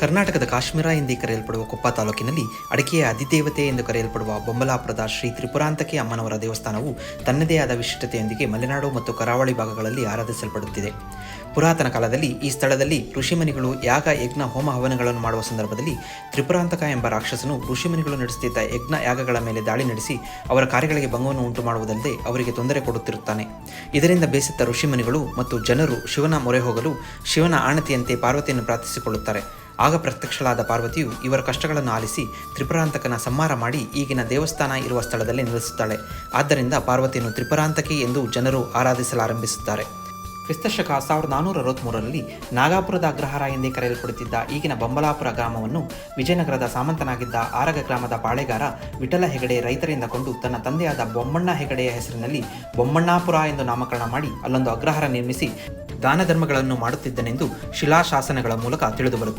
ಕರ್ನಾಟಕದ ಕಾಶ್ಮೀರ ಎಂದೇ ಕರೆಯಲ್ಪಡುವ ಕೊಪ್ಪ ತಾಲೂಕಿನಲ್ಲಿ ಅಡಕೆಯ ಅಧಿದೇವತೆ ಎಂದು ಕರೆಯಲ್ಪಡುವ ಬೊಮ್ಮಲಾಪುರದ ಶ್ರೀ ತ್ರಿಪುರಾಂತಕಿ ಅಮ್ಮನವರ ದೇವಸ್ಥಾನವು ತನ್ನದೇ ಆದ ವಿಶಿಷ್ಟತೆಯೊಂದಿಗೆ ಮಲೆನಾಡು ಮತ್ತು ಕರಾವಳಿ ಭಾಗಗಳಲ್ಲಿ ಆರಾಧಿಸಲ್ಪಡುತ್ತಿದೆ. ಪುರಾತನ ಕಾಲದಲ್ಲಿ ಈ ಸ್ಥಳದಲ್ಲಿ ಋಷಿಮುನಿಗಳು ಯಾಗ, ಯಜ್ಞ, ಹೋಮ ಹವನಗಳನ್ನು ಮಾಡುವ ಸಂದರ್ಭದಲ್ಲಿ ತ್ರಿಪುರಾಂತಕ ಎಂಬ ರಾಕ್ಷಸನು ಋಷಿಮುನಿಗಳು ನಡೆಸುತ್ತಿದ್ದ ಯಜ್ಞ ಯಾಗಗಳ ಮೇಲೆ ದಾಳಿ ನಡೆಸಿ ಅವರ ಕಾರ್ಯಗಳಿಗೆ ಭಂಗವನ್ನು ಉಂಟು ಮಾಡುವುದಲ್ಲದೆ ಅವರಿಗೆ ತೊಂದರೆ ಕೊಡುತ್ತಿರುತ್ತಾನೆ. ಇದರಿಂದ ಬೇಸತ್ತ ಋಷಿಮುನಿಗಳು ಮತ್ತು ಜನರು ಶಿವನ ಮೊರೆ ಹೋಗಲು ಶಿವನ ಆಣತಿಯಂತೆ ಪಾರ್ವತಿಯನ್ನು ಪ್ರಾರ್ಥಿಸಿಕೊಳ್ಳುತ್ತಾರೆ. ಆಗ ಪ್ರತ್ಯಕ್ಷಳಾದ ಪಾರ್ವತಿಯು ಇವರ ಕಷ್ಟಗಳನ್ನು ಆಲಿಸಿ ತ್ರಿಪುರಾಂತಕನ ಸಂಹಾರ ಮಾಡಿ ಈಗಿನ ದೇವಸ್ಥಾನ ಇರುವ ಸ್ಥಳದಲ್ಲಿ ನಿಲ್ಲಿಸುತ್ತಾಳೆ ಆದ್ದರಿಂದ ಪಾರ್ವತಿಯನ್ನು ತ್ರಿಪುರಾಂತಕಿ ಎಂದು ಜನರು ಆರಾಧಿಸಲಾರಂಭಿಸುತ್ತಾರೆ. ಕ್ರಿಸ್ತಶಕ ಸಾವಿರದ ನಾನ್ನೂರ ಅರವತ್ತ್ಮೂರರಲ್ಲಿ ನಾಗಾಪುರದ ಅಗ್ರಹಾರ ಎಂದೇ ಕರೆಯಲ್ಪಡುತ್ತಿದ್ದ ಈಗಿನ ಬೊಂಬಲಾಪುರ ಗ್ರಾಮವನ್ನು ವಿಜಯನಗರದ ಸಾಮಂತನಾಗಿದ್ದ ಆರಗ ಗ್ರಾಮದ ಪಾಳೆಗಾರ ವಿಠಲ ಹೆಗಡೆ ರೈತರಿಂದ ಕೊಂಡು ತನ್ನ ತಂದೆಯಾದ ಬೊಮ್ಮಣ್ಣ ಹೆಗಡೆಯ ಹೆಸರಿನಲ್ಲಿ ಬೊಮ್ಮಣ್ಣಾಪುರ ಎಂದು ನಾಮಕರಣ ಮಾಡಿ ಅಲ್ಲೊಂದು ಅಗ್ರಹಾರ ನಿರ್ಮಿಸಿ ದಾನ ಧರ್ಮಗಳನ್ನು ಮಾಡುತ್ತಿದ್ದನೆಂದು ಶಿಲಾಶಾಸನಗಳ ಮೂಲಕ ತಿಳಿದುಬರುತ್ತದೆ.